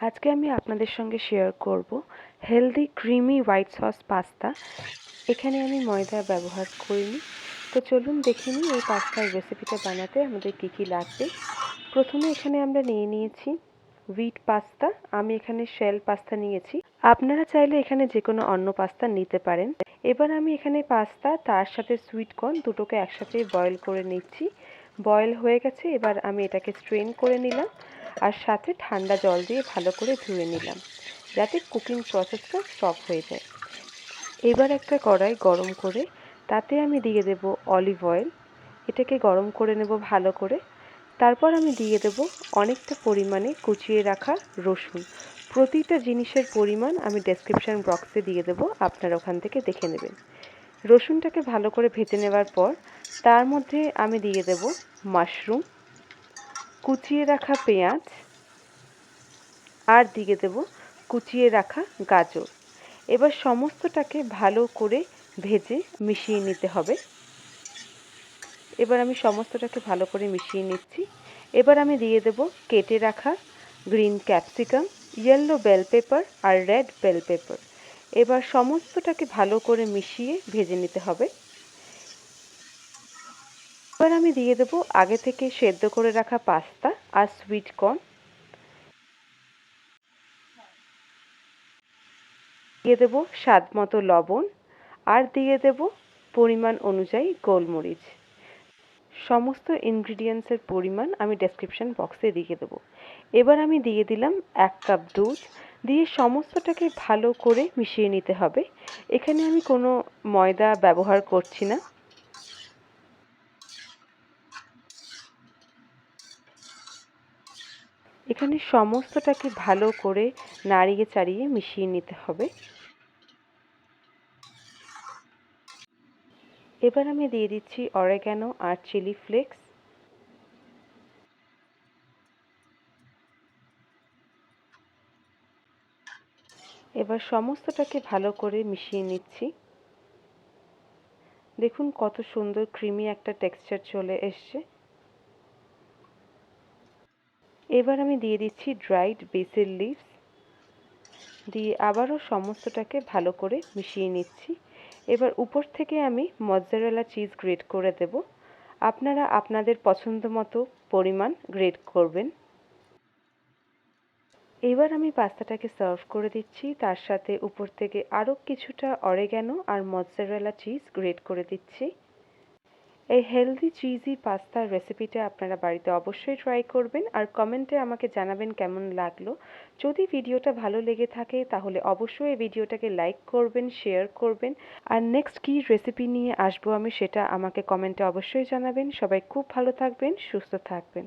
আজকে আমি আপনাদের সঙ্গে শেয়ার করব healthy creamy white sauce pasta এখানে আমি ময়দা ব্যবহার করিনি। তো চলুন দেখে নিই এই পাস্তার রেসিপিটা বানাতে আমাদের কী কী লাগবে। প্রথমে এখানে আমরা নিয়ে নিয়েছি হুইট পাস্তা আমি এখানে শেল পাস্তা নিয়েছি। আপনারা চাইলে এখানে যে কোনো অন্য পাস্তা নিতে পারেন। এবার আমি এখানে পাস্তা তার সাথে সুইট কর্ন দুটোকে একসাথে বয়েল করে নিচ্ছি। বয়েল হয়ে গেছে, এবার আমি এটাকে স্ট্রেন করে নিলাম। আর সাথে ঠান্ডা জল দিয়ে ভালো করে ধুয়ে নিলাম, যাতে কুকিং প্রসেসটা সফট হয়ে যায়। এবার একটা কড়াই গরম করে তাতে আমি দিয়ে দেব অলিভ অয়েল এটাকে গরম করে নেব ভালো করে। তারপর আমি দিয়ে দেব অনেকটা পরিমাণে কুচিয়ে রাখা রসুন। প্রতিটা জিনিসের পরিমাণ আমি ডেসক্রিপশান বক্সে দিয়ে দেবো, আপনারা ওখান থেকে দেখে নেবেন। রসুনটাকে ভালো করে ভেজে নেওয়ার পর তার মধ্যে আমি দিয়ে দেব মাশরুম কুচিয়ে রাখা পেঁয়াজ। আর দিয়ে দেব কুচিয়ে রাখা গাজর। এবার সমস্তটাকে ভালো করে ভেজে মিশিয়ে নিতে হবে। এবার আমি সমস্তটাকে ভালো করে মিশিয়ে নিচ্ছি। এবার আমি দিয়ে দেব কেটে রাখা green capsicum yellow bell pepper আর রেড বেল পেপার এবার সমস্তটাকে ভালো করে মিশিয়ে ভেজে নিতে হবে। এবার আমি দিয়ে দেবো আগে থেকে সেদ্ধ করে রাখা পাস্তা আর সুইট কর্ন দিয়ে দেবো স্বাদ মতো লবণ আর দিয়ে দেব পরিমাণ অনুযায়ী গোলমরিচ। সমস্ত ইনগ্রিডিয়েন্টসের পরিমাণ আমি ডেসক্রিপশন বক্সে দিয়ে দেবো। এবার আমি দিয়ে দিলাম এক কাপ দুধ। দিয়ে সমস্তটাকে ভালো করে মিশিয়ে নিতে হবে। এখানে আমি কোনো ময়দা ব্যবহার করছি না। এখানে সমস্তটাকে ভালো করে নাড়িয়ে চাড়িয়ে মিশিয়ে নিতে হবে। এবার আমি দিয়ে দিচ্ছি অরেগ্যানো আর চিলি ফ্লেক্স এবার সমস্তটাকে ভালো করে মিশিয়ে নিচ্ছি। দেখুন কত সুন্দর ক্রিমি একটা টেক্সচার চলে এসছে। এবার আমি দিয়ে দিচ্ছি ড্রাইড বেসিল লিভস দিয়ে আবারও সমস্তটাকে ভালো করে মিশিয়ে নিচ্ছি। এবার উপর থেকে আমি মজ্জারেলা চিজ গ্রেট করে দেব। আপনারা আপনাদের পছন্দ মতো পরিমাণ গ্রেট করবেন। এবার আমি পাস্তাটাকে সার্ভ করে দিচ্ছি। তার সাথে উপর থেকে আরও কিছুটা অরেগ্যানো আর মজ্জারেলা চিজ গ্রেট করে দিচ্ছি। এই হেলদি চিজি পাস্তার রেসিপিটা আপনারা বাড়িতে অবশ্যই ট্রাই করবেন আর কমেন্টে আমাকে জানাবেন কেমন লাগল। যদি ভিডিওটা ভালো লেগে থাকে, তাহলে অবশ্যই এই ভিডিওটাকে লাইক করবেন শেয়ার করবেন। আর নেক্সট কী রেসিপি নিয়ে আসব আমি, সেটা আমাকে কমেন্টে অবশ্যই জানাবেন। সবাই খুব ভালো থাকবেন, সুস্থ থাকবেন।